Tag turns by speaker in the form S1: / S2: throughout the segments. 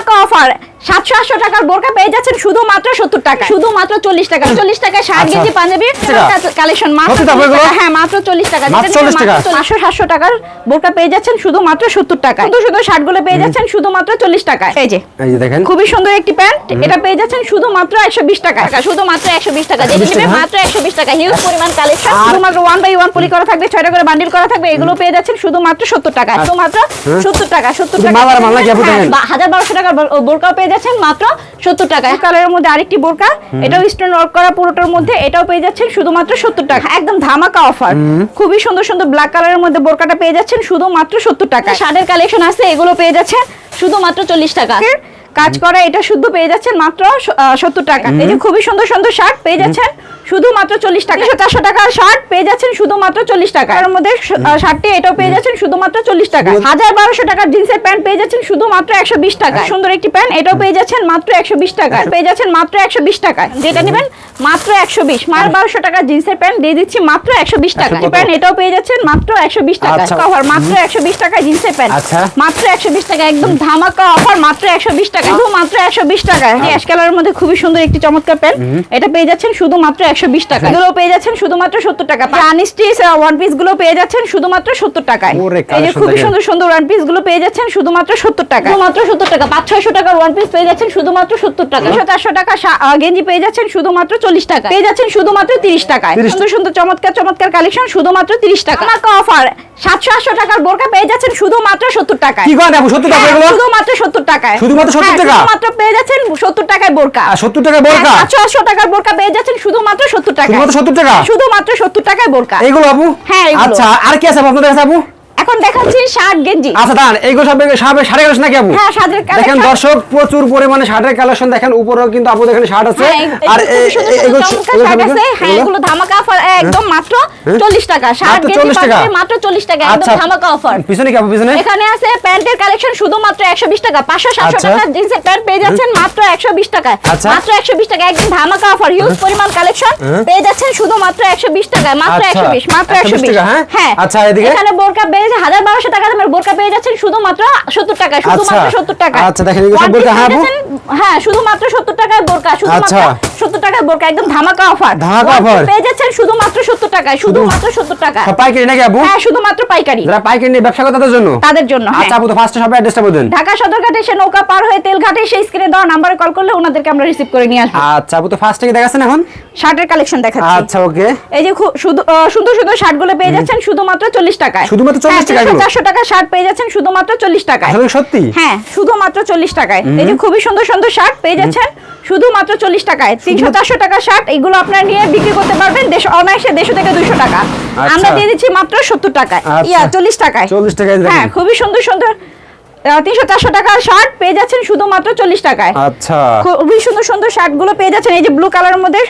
S1: ধামাকা অফার সাতশো আটশো টাকার বোরকা পেয়ে যাচ্ছেন শুধুমাত্র সত্তর টাকা শুধুমাত্র চল্লিশ টাকা চল্লিশ টাকায় ষাট
S2: আচ্ছা।
S1: গেঞ্জি পাঞ্জাবি কালেকশন মাত্র
S2: সত্যি তো
S1: 40
S2: এগুলো?
S1: টাকা। হ্যাঁ মাত্র চল্লিশ টাকা।
S2: মাত্র 40 টাকা?
S1: পাঁচশো সাতশো টাকার বোরকা পেয়ে যাচ্ছেন শুধুমাত্র সত্তর টাকা শুধু শুধু শার্টগুলো পেয়ে যাচ্ছেন শুধুমাত্র চল্লিশ এই যে।
S2: এই যে দেখেন।
S1: খুবই সুন্দর একটি প্যান্ট। এটা পেয়ে যাচ্ছেন শুধুমাত্র একশো বিশ টাকা শুধুমাত্র একশো বিশ টাকা যেটা
S2: 120
S1: নেবে মাত্র একশো বিশ টাকা হিউজ পরিমাণ কালেকশন শুধুমাত্র ওয়ান বাই ওয়ান পলি করা থাকবে ছয়টা করে বান্ডিল করা থাকবে। এগুলো পেয়ে যাচ্ছেন শুধুমাত্র সত্তর টাকা শুধুমাত্র সত্তর টাকা সত্তর টাকা। হ্যাঁ, হাজার বারোশো টাকার বোর- বোরকাও পেয়ে যাচ্ছেন মাত্র সত্তর টাকা কালারের মধ্যে আরেকটি বোরকা। এটাও স্টোন ওয়ার্ক করা পুরোটার মধ্যে এটাও পেয়ে যাচ্ছেন শুধুমাত্র সত্তর টাকা। একদম ধামাকা অফার খুবই সুন্দর সুন্দর ব্ল্যাক কালারের মধ্যে বোরকাটা পেয়ে যাচ্ছেন শুধুমাত্র সত্তর টাকা শার্টের কালেকশন আছে এগুলো পেয়ে যাচ্ছেন শুধুমাত্র চল্লিশ টাকা। কাজ করা এটা শুদ্ধ পেয়ে যাচ্ছেন মাত্র সত্তর টাকা। এই যে খুবই সুন্দর সুন্দর শার্ট পেয়ে যাচ্ছেন শুধুমাত্র চল্লিশ টাকা। চারশো টাকার শার্ট পেয়ে যাচ্ছেন শুধুমাত্র চল্লিশ টাকা। এর মধ্যে শার্টটি এটাও পেয়ে যাচ্ছেন শুধুমাত্র চল্লিশ টাকা। হাজার বারোশো টাকার জিন্সের প্যান্ট পেয়ে যাচ্ছেন শুধুমাত্র একশো বিশ টাকা সুন্দর একটি প্যান্ট এটাও পেয়ে যাচ্ছেন মাত্র একশো বিশ টাকা পেয়ে যাচ্ছেন মাত্র একশো বিশ টাকা যেটা নেবেন মাত্র একশো বিশ। মার বারোশো টাকার জিন্সের প্যান্ট দিয়ে দিচ্ছি মাত্র একশো বিশ টাকা প্যান্ট এটাও পেয়ে যাচ্ছেন মাত্র একশো বিশ টাকা
S2: আচ্ছা।
S1: কভার মাত্র একশো বিশ টাকা জিন্সের প্যান্ট।
S2: আচ্ছা।
S1: মাত্র একশো বিশ টাকা একদম ধামাকা অফার মাত্র একশো বিশ টাকা শুধু মাত্র একশো বিশ টাকা। অ্যাশ কালারের মধ্যে খুবই সুন্দর একটি চমৎকার প্যান্ট এটা পেয়ে যাচ্ছেন শুধুমাত্র একশো বিশ টাকা। এগুলো পেয়ে যাচ্ছেন শুধুমাত্র সত্তর টাকা। আনস্টিচ ওয়ান পিসগুলো পেয়ে যাচ্ছেন শুধুমাত্র সত্তর টাকায়। এই যে খুবই সুন্দর সুন্দর ওয়ান পিসগুলো পেয়ে যাচ্ছেন শুধুমাত্র সত্তর টাকা শুধুমাত্র সত্তর টাকা। পাঁচ ছয়শো টাকার ওয়ান পিস পেয়ে যাচ্ছেন শুধুমাত্র সত্তর টাকা। গেঞ্জি পেয়ে যাচ্ছেন শুধুমাত্র চল্লিশ টাকা। পেয়ে যাচ্ছেন শুধুমাত্র তিরিশ টাকায়। সুন্দর সুন্দর চমৎকার চমৎকার কালেকশন শুধুমাত্র তিরিশ টাকা। আমাকে অফার সাতশো আটশো টাকার বোরকা পেয়ে যাচ্ছেন শুধুমাত্র সত্তর টাকায়।
S2: কি করেন আপু সত্যি টাকা
S1: হ্যাঁ, শুধুমাত্র সত্তর টাকায়।
S2: শুধুমাত্র 70
S1: হ্যাঁ,
S2: টাকা?
S1: পেয়ে যাচ্ছেন সত্তর টাকায় বোরকা।
S2: আর সত্তর টাকা বোরকা?
S1: আটশো টাকার বোরকা পেয়ে যাচ্ছেন শুধুমাত্র সত্তর টাকা
S2: শুধুমাত্র সত্তর টাকা?
S1: শুধুমাত্র সত্তর টাকায় বোরকা।
S2: আপু?
S1: হ্যাঁ,
S2: আচ্ছা আর কি আছে আপনাদের কাছে আপু?
S1: এখন দেখাচ্ছি শার্ট গেঞ্জি।
S2: আচ্ছা দাঁড়ান এইগুলো সব সব শাড়ি কালেকশন নাকি আপু?
S1: হ্যাঁ, শাড়ির
S2: দেখেন দর্শক প্রচুর পরিমাণে শার্টের কালেকশন দেখেন উপরেও কিন্তু আপু দেখেন শার্ট আছে।
S1: হ্যাঁ,
S2: আর
S1: এই
S2: এ-
S1: সুন্দর
S2: এ-
S1: সুন্দর
S2: এগুলো
S1: চমৎকার
S2: এগুলো
S1: শার্ট আছে। হ্যাঁ
S2: এগুলো?
S1: ধামাকা অফার একদম মাত্র চল্লিশ টাকা। শার্ট গেঞ্জি
S2: 40
S1: মাত্র চল্লিশ টাকা একদম
S2: আচ্ছা
S1: ধামাকা অফার
S2: পিছনে কি আপু পিছনে?
S1: এখানে আছে প্যান্টের কালেকশন শুধুমাত্র একশো বিশ টাকা। পাঁচশো সাতশো
S2: আচ্ছা।
S1: টাকা জিন্সের প্যান্ট পেয়ে যাচ্ছেন মাত্র একশো বিশ টাকায়।
S2: আচ্ছা।
S1: মাত্র একশো বিশ টাকা একদম ধামাকা অফার হিউজ পরিমাণ কালেকশন। পেয়ে যাচ্ছেন শুধুমাত্র একশো বিশ টাকায় মাত্র
S2: আচ্ছা।
S1: একশো বিশ মাত্র
S2: 120
S1: একশো বিশ।
S2: টাকা, হ্যাঁ?
S1: হ্যাঁ।
S2: আচ্ছা, এদিকে?
S1: এখানে বোরকা পেয়ে হাজার বারোশো টাকা দামের বোরকা পেয়ে যাচ্ছেন শুধুমাত্র সত্তর টাকায় শুধুমাত্র
S2: আচ্ছা।
S1: সত্তর টাকা
S2: আচ্ছা, দেখেন হ্যাঁ,
S1: হ্যাঁ শুধুমাত্র সত্তর টাকায় বোরকা শুধুমাত্র
S2: আচ্ছা।
S1: সত্তর টাকায় বোরকা একদম ধামাকা অফার
S2: ধামাকা offer?
S1: পেয়ে যাচ্ছেন শুধুমাত্র সত্তর টাকায় শুধুমাত্র সত্তর টাকা
S2: পাইকারি নাকি আপু?
S1: হ্যাঁ শুধুমাত্র পাইকারি।
S2: যারা পাইকারি নিয়ে ব্যবসা করে তাদের জন্য?
S1: তাদের জন্য হ্যাঁ।
S2: আচ্ছা আপু তো ফার্স্টে সব অ্যাড্রেসটা বলেন
S1: ঢাকা সদরঘাটে এসে নৌকা পার হয়ে তেলঘাটে সেই স্ক্রিনে দেওয়া নাম্বারে কল করলে ওনাদেরকে আমরা রিসিভ করে নিয়ে আসব।
S2: আচ্ছা আপু তো ফার্স্টে কি দেখাচ্ছেন এখন?
S1: শার্টের কালেকশন দেখাচ্ছি।
S2: আচ্ছা ওকে
S1: এই যে শুধু সুন্দর সুন্দর শার্টগুলো পেয়ে যাচ্ছেন শুধুমাত্র চল্লিশ টাকায়।
S2: শুধুমাত্র 40 টাকায় এগুলো?
S1: চারশো টাকা শার্ট পেয়ে যাচ্ছেন শুধুমাত্র চল্লিশ টাকায়।
S2: সত্যি?
S1: হ্যাঁ শুধুমাত্র চল্লিশ টাকায়। এই যে খুবই সুন্দর সুন্দর শার্ট পেয়ে যাচ্ছেন শুধুমাত্র চল্লিশ টাকায়। তিনশো চারশো টাকা শার্ট এগুলো আপনারা নিয়ে বিক্রি করতে পারবেন। দেশ অনায়াসে দেড়শো থেকে দুইশো টাকা।
S2: আচ্ছা।
S1: আমরা দিয়ে দিচ্ছি মাত্র সত্তর টাকায়।
S2: আচ্ছা।
S1: ইয়া চল্লিশ টাকায়।
S2: 40 টাকায়
S1: হ্যাঁ খুবই সুন্দর সুন্দর। তিনশো চারশো টাকার শার্ট পেয়ে যাচ্ছেন শুধুমাত্র চল্লিশ টাকায়।
S2: আচ্ছা।
S1: খুবই সুন্দর সুন্দর শার্টগুলো পেয়ে যাচ্ছেন। এই যে ব্লু কালারের মধ্যে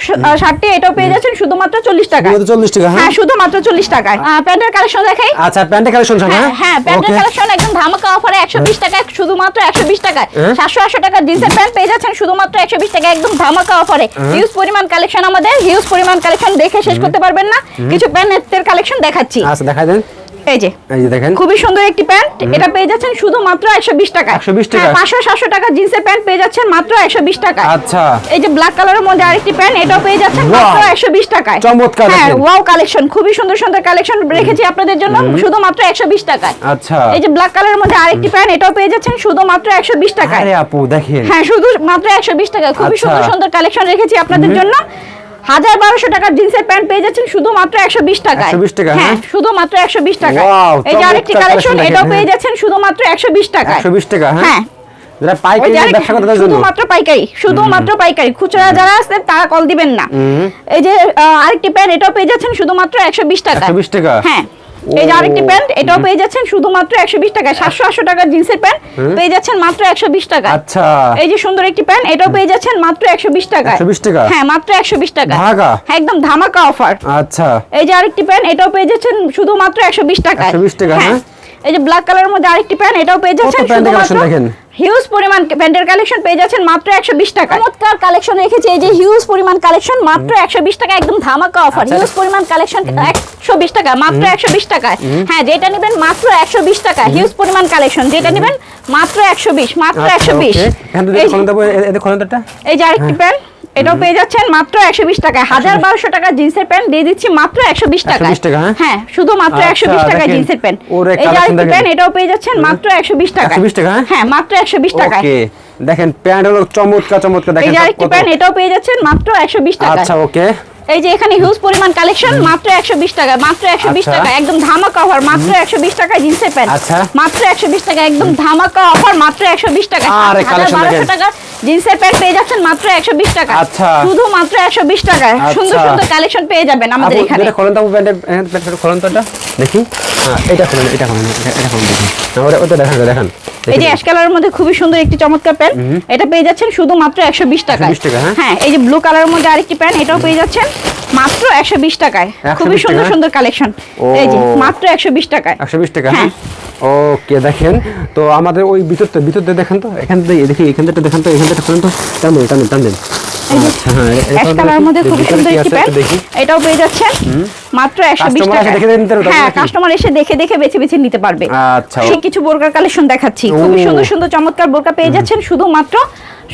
S1: শার্টটি এটাও পেয়ে যাচ্ছেন শুধুমাত্র চল্লিশ টাকায়।
S2: এগুলো তো 40 টাকা হ্যাঁ।
S1: হ্যাঁ শুধুমাত্র চল্লিশ টাকায়। প্যান্টের কালেকশন দেখাই।
S2: আচ্ছা প্যান্টের কালেকশন
S1: হ্যাঁ
S2: হ্যাঁ?
S1: হ্যাঁ প্যান্টের কালেকশন ধামাকা অফারে একশো বিশ টাকা শুধুমাত্র একশো বিশ টাকায়।
S2: হ্যাঁ।
S1: সাতশো আটশো টাকা জিন্সের প্যান্ট পেয়ে যাচ্ছেন শুধুমাত্র একশো বিশ টাকা একদম ধামাকা অফারে হিউজ পরিমাণ কালেকশন আমাদের। হিউজ পরিমাণ কালেকশন দেখে শেষ করতে পারবেন না। কিছু প্যান্টের কালেকশন দেখাচ্ছি।
S2: আচ্ছা দেখা দেন।
S1: এই যে
S2: এই যে দেখেন।
S1: খুবই সুন্দর একটি প্যান্ট। এটা পেয়ে যাচ্ছেন শুধুমাত্র একশো বিশ টাকা
S2: 120 টাকা।
S1: পাঁচশো সাতশো টাকা জিন্সের প্যান্ট পেয়ে যাচ্ছেন মাত্র একশো বিশ টাকা
S2: আচ্ছা।
S1: এই যে ব্ল্যাক কালারের মধ্যে আরেকটি প্যান্ট এটাও পেয়ে যাচ্ছেন মাত্র টাকায়।
S2: চমৎকার
S1: হ্যাঁ ওয়াও কালেকশন খুবই সুন্দর সুন্দর কালেকশন রেখেছি আপনাদের জন্য শুধুমাত্র একশো বিশ টাকায়।
S2: আচ্ছা।
S1: এই যে ব্ল্যাক কালারের মধ্যে আরেকটি প্যান্ট এটাও পেয়ে যাচ্ছেন শুধুমাত্র একশো বিশ টাকায়।
S2: আরে আপু দেখেন।
S1: হ্যাঁ শুধু মাত্র একশো বিশ টাকা খুবই
S2: আচ্ছা।
S1: সুন্দর সুন্দর কালেকশন রেখেছি আপনাদের জন্য। হাজার বারোশো টাকার জিন্সের প্যান্ট পেয়ে যাচ্ছেন শুধুমাত্র একশো বিশ টাকায়।
S2: টাকা,
S1: হ্যাঁ
S2: হ্যাঁ?
S1: শুধুমাত্র একশো বিশ টাকা এই যে আরেকটি কালেকশন এটাও পেয়ে
S2: হ্যাঁ।
S1: যাচ্ছেন শুধুমাত্র একশো বিশ টাকায়।
S2: একশো বিশ টাকা হ্যাঁ?
S1: হ্যাঁ।
S2: যারা পাইকারি
S1: যে
S2: নিয়ে
S1: আরেকটি-
S2: ব্যবসা করে তাদের জন্য।
S1: শুধুমাত্র পাইকারি শুধুমাত্র পাইকারি। খুচরা যারা আছে তারা কল দিবেন না। এই যে আরেকটি প্যান্ট এটাও পেয়ে যাচ্ছেন শুধুমাত্র একশো বিশ টাকা
S2: 120 টাকা?
S1: হ্যাঁ। এই যে আরেকটি প্যান্ট এটাও পেয়ে যাচ্ছেন শুধুমাত্র একশো বিশ টাকা সাতশো আটশো টাকার জিন্সের প্যান্ট পেয়ে যাচ্ছেন মাত্র একশো বিশ টাকা
S2: আচ্ছা।
S1: এই যে সুন্দর একটি প্যান্ট এটাও পেয়ে যাচ্ছেন মাত্র একশো বিশ টাকা
S2: 120 টাকা?
S1: হ্যাঁ মাত্র একশো বিশ টাকা
S2: ধামাকা?
S1: হ্যাঁ, একদম ধামাকা অফার।
S2: আচ্ছা।
S1: এই যে আরেকটি প্যান্ট এটাও পেয়ে যাচ্ছেন শুধুমাত্র একশো বিশ টাকা
S2: 120 টাকা, হ্যাঁ।
S1: এই যে ব্ল্যাক কালারের মধ্যে আরেকটি প্যান্ট এটাও পেয়ে যাচ্ছেন শুধুমাত্র। হিউজ পরিমাণ প্যান্টের কালেকশন পেয়ে যাচ্ছেন মাত্র একশো বিশ টাকা চমৎকার কালেকশন রেখেছে এই যে হিউজ পরিমাণ কালেকশন মাত্র একশো বিশ টাকা একদম ধামাকা অফার
S2: আচ্ছা।
S1: হিউজ পরিমাণ কালেকশন একশো বিশ টাকা মাত্র একশো বিশ টাকায়। হ্যাঁ যেটা নেবেন মাত্র একশো বিশ টাকা হিউজ পরিমাণ কালেকশন যেটা নেবেন মাত্র একশো বিশ মাত্র
S2: আচ্ছা,
S1: একশো বিশ। এই যে আরেকটি। প্যান্ট এটাও পেয়ে যাচ্ছেন মাত্র একশো বিশ টাকায়। হাজার বারোশো টাকা জিন্সের প্যান্ট দিয়ে দিচ্ছি মাত্র একশো বিশ টাকা
S2: 120 টাকা, হ্যাঁ?
S1: হ্যাঁ শুধু মাত্র
S2: আচ্ছা,
S1: একশো বিশ টাকা
S2: দেখেন।
S1: জিন্সের প্যান্ট। এই যে
S2: collection
S1: আরেকটি
S2: দেখেন।
S1: প্যান্ট এটাও পেয়ে যাচ্ছেন মাত্র একশো বিশ টাকা
S2: 120 টাকা, হ্যাঁ?
S1: হ্যাঁ মাত্র একশো বিশ টাকায়।
S2: ওকে দেখেন প্যান্ট হলো চমৎকার চমৎকার
S1: এই
S2: দেখেন
S1: যে প্যান্ট এটাও পেয়ে যাচ্ছেন মাত্র একশো বিশ টাকা
S2: আচ্ছা ওকে।
S1: এই যে এখানে হিউজ পরিমাণ কালেকশন মাত্র একশো বিশ টাকা মাত্র একশো বিশ
S2: আচ্ছা।
S1: টাকা একদম ধামাকা অফার মাত্র একশো বিশ টাকা জিন্সের প্যান্ট
S2: আচ্ছা।
S1: মাত্র একশো বিশ টাকা একদম ধামাকা অফার মাত্র একশো বিশ টাকা।
S2: আরে, দেখেন।
S1: টাকা জিন্সের প্যান্ট পেয়ে যাচ্ছেন মাত্র একশো বিশ টাকা।
S2: আচ্ছা।
S1: শুধু মাত্র একশো বিশ টাকায়। সুন্দর
S2: আচ্ছা।
S1: সুন্দর কালেকশন পেয়ে যাবেন আমাদের এখানে।
S2: এটা খোলেন তো প্যান্টের প্যান্ট খোলেন তো এটা? দেখি। হ্যাঁ এটা খোলেন এটা খোলেন এটা- খোলেন দেখি। ওটা দেখান দেখান।
S1: এই যে অ্যাশ কালারের মধ্যে খুবই সুন্দর একটি চমৎকার প্যান্ট এটা পেয়ে যাচ্ছেন শুধুমাত্র একশো বিশ টাকায়।
S2: 120 টাকা, হ্যাঁ?
S1: হ্যাঁ এই যে ব্লু কালারের মধ্যে আরেকটি প্যান্ট এটাও পেয়ে যাচ্ছেন মাত্র একশো বিশ টাকায়। খুবই সুন্দর
S2: টাকা?
S1: সুন্দর কালেকশন এই যে মাত্র একশো বিশ টাকায়।
S2: একশো বিশ টাকা
S1: হ্যাঁ।
S2: হ্যাঁ। ওকে দেখেন। তো আমাদের ওই ভিতরতে ভিতরতে দেখেন তো। এখান থেকে দেখি এখান থেকে দেখেন তো এখান থেকে খোলেন তো। টান দেন টান দেন টান দেন। আচ্ছা হ্যাঁ
S1: এটাও পেয়ে যাচ্ছেন। মাত্র টাকা
S2: দেখে নিতে পারবে,
S1: হ্যাঁ কাস্টমার এসে দেখে দেখে বেছে বেছে নিতে পারবে।
S2: আচ্ছা,
S1: কিছু বোরকার কালেকশন দেখাচ্ছি। খুবই সুন্দর সুন্দর চমৎকার বোরকা পেয়ে যাচ্ছেন শুধুমাত্র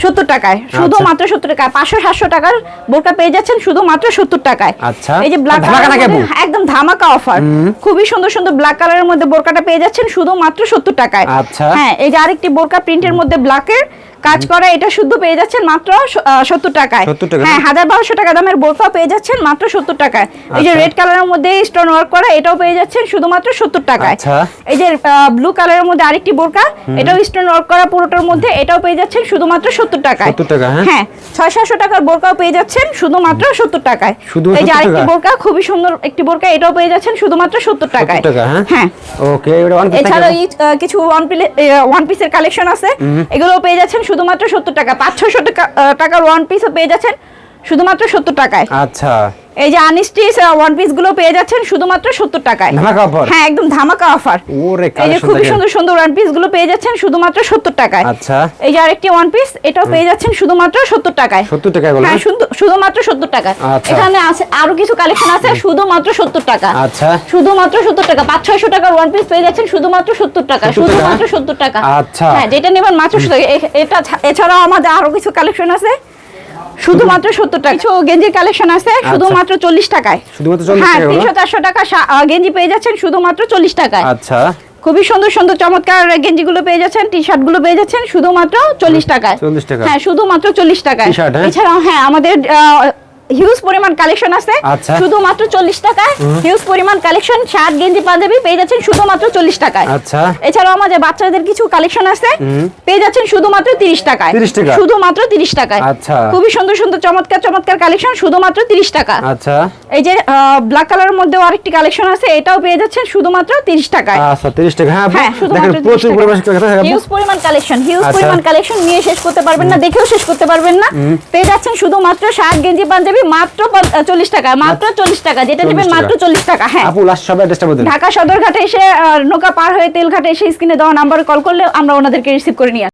S1: সত্তর টাকায়।
S2: আচ্ছা।
S1: শুধুমাত্র সত্তর টাকায়। পাঁচশো সাতশো টাকার বোরকা পেয়ে যাচ্ছেন শুধুমাত্র সত্তর টাকায়।
S2: আচ্ছা।
S1: এই যে ব্ল্যাক
S2: ধামাকা নাকি
S1: একদম ধামাকা অফার খুবই সুন্দর সুন্দর ব্ল্যাক কালারের মধ্যে বোরকাটা পেয়ে যাচ্ছেন শুধুমাত্র সত্তর টাকায়।
S2: আচ্ছা।
S1: হ্যাঁ এই যে আরেকটি বোরকা প্রিন্টের মধ্যে ব্ল্যাকের কাজ করা এটা শুদ্ধ পেয়ে যাচ্ছেন মাত্র সত্তর টাকায়। হ্যাঁ হাজার বারোশো টাকা দামের বোরকা পেয়ে যাচ্ছেন মাত্র সত্তর টাকায়। এই যে
S2: আচ্ছা।
S1: রেড কালারের মধ্যে স্টোন ওয়ার্ক করা এটাও পেয়ে যাচ্ছেন শুধুমাত্র সত্তর টাকায়।
S2: আচ্ছা।
S1: এই যে ব্লু কালারের মধ্যে আরেকটি বোরকা এটাও স্টোন ওয়ার্ক করা পুরোটার মধ্যে এটাও পেয়ে যাচ্ছেন শুধুমাত্র সত্তর টাকায়।
S2: 70 টাকা, হ্যাঁ?
S1: হ্যাঁ ছয় সাতশো টাকার বোরকাও পেয়ে যাচ্ছেন শুধুমাত্র সত্তর টাকায়। এই যে আরেকটি বোরকা খুবই সুন্দর একটি বোরকা এটাও পেয়ে যাচ্ছেন শুধুমাত্র সত্তর টাকায়।
S2: 70 টাকা হ্যাঁ?
S1: হ্যাঁ।
S2: ওকে পিস
S1: এছাড়াও কিছু ওয়ান ওয়ান পিসের কালেকশন আছে। এগুলোও পেয়ে যাচ্ছেন শুধুমাত্র সত্তর টাকা পাঁচ ছশো টাকা টাকার ওয়ান পিসও পেয়ে যাচ্ছেন। শুধুমাত্র সত্তর টাকায়।
S2: আচ্ছা।
S1: এই যে আনস্টিচ ওয়ান পিসগুলো পেয়ে যাচ্ছেন শুধুমাত্র সত্তর টাকায়।
S2: ধামাকা?
S1: হ্যাঁ একদম ধামাকা অফার এই যে সুন্দর সুন্দর ওয়ান পিসগুলো পেয়ে যাচ্ছেন শুধুমাত্র সত্তর টাকায়।
S2: আচ্ছা।
S1: এই যে আরেকটি ওয়ান পিস এটাও পেয়ে যাচ্ছেন শুধুমাত্র সত্তর টাকায়।
S2: 70 টাকায়
S1: হ্যাঁ শুধুমাত্র সত্তর টাকা
S2: আচ্ছা।
S1: এখানে আছে আরও কিছু কালেকশন আছে শুধুমাত্র সত্তর টাকা।
S2: আচ্ছা।
S1: শুধুমাত্র সত্তর টাকা। পাঁচ ছয়শো টাকার ওয়ান পিস পেয়ে যাচ্ছেন শুধুমাত্র সত্তর টাকা। শুধুমাত্র সত্তর টাকা।
S2: আচ্ছা।
S1: হ্যাঁ যেটা নেবেন মাত্র এটা এছাড়াও আমাদের আরও কিছু কালেকশন আছে। শুধুমাত্র সত্তর টাকা কিছু গেঞ্জির কালেকশন আছে শুধুমাত্র চল্লিশ টাকায়
S2: আচ্ছা। শুধুমাত্র 40
S1: হ্যাঁ
S2: টাকায়,
S1: তিনশো চারশো টাকা গেঞ্জি পেয়ে যাচ্ছেন শুধুমাত্র চল্লিশ টাকায়
S2: আচ্ছা
S1: খুবই সুন্দর সুন্দর চমৎকার গেঞ্জিগুলো পেয়ে যাচ্ছেন টি শার্টগুলো পেয়ে যাচ্ছেন শুধুমাত্র চল্লিশ টাকায়
S2: 40 টাকা।
S1: হ্যাঁ শুধুমাত্র চল্লিশ টাকায়
S2: হ্যাঁ?
S1: এছাড়াও হ্যাঁ আমাদের হিউজ পরিমাণ কালেকশন আছে।
S2: আচ্ছা।
S1: শুধুমাত্র চল্লিশ টাকায় হিউজ পরিমাণ কালেকশন শার্ট গেঞ্জি পাঞ্জাবি পেয়ে যাচ্ছেন শুধুমাত্র চল্লিশ টাকায়।
S2: আচ্ছা।
S1: এছাড়াও আমাদের বাচ্চাদের কিছু কালেকশন আছে। পেয়ে যাচ্ছেন শুধুমাত্র তিরিশ টাকায়। শুধুমাত্র তিরিশ টাকায়।
S2: আচ্ছা।
S1: খুবই সুন্দর সুন্দর চমৎকার চমৎকার কালেকশন শুধুমাত্র তিরিশ টাকা।
S2: আচ্ছা।
S1: এই যে ব্ল্যাক কালারের মধ্যেও আরেকটি কালেকশন আছে এটাও পেয়ে যাচ্ছেন শুধুমাত্র তিরিশ টাকায়।
S2: আচ্ছা 30 টাকা। হ্যাঁ
S1: হ্যাঁ
S2: দেখেন
S1: শুধুমাত্র হিউজ পরিমাণ কালেকশন হিউজ। পরিমাণ কালেকশন নিয়ে শেষ করতে পারবেন না দেখেও শেষ করতে পারবেন না। পেয়ে যাচ্ছেন শুধুমাত্র শার্ট গেঞ্জি পাঞ্জাবি মাত্র চল্লিশ টাকা মাত্র চল্লিশ টাকা যেটা
S2: 40
S1: নেবেন মাত্র চল্লিশ টাকা হ্যাঁ
S2: আপু লাস্ট সবাই অ্যাড্রেসটা বলুন
S1: ঢাকা সদরঘাটে এসে নৌকা পার হয়ে তেলঘাটে এসে স্ক্রিনে দেওয়া নাম্বারে কল করলে আমরা ওনাদেরকে রিসিভ করে নিয়ে।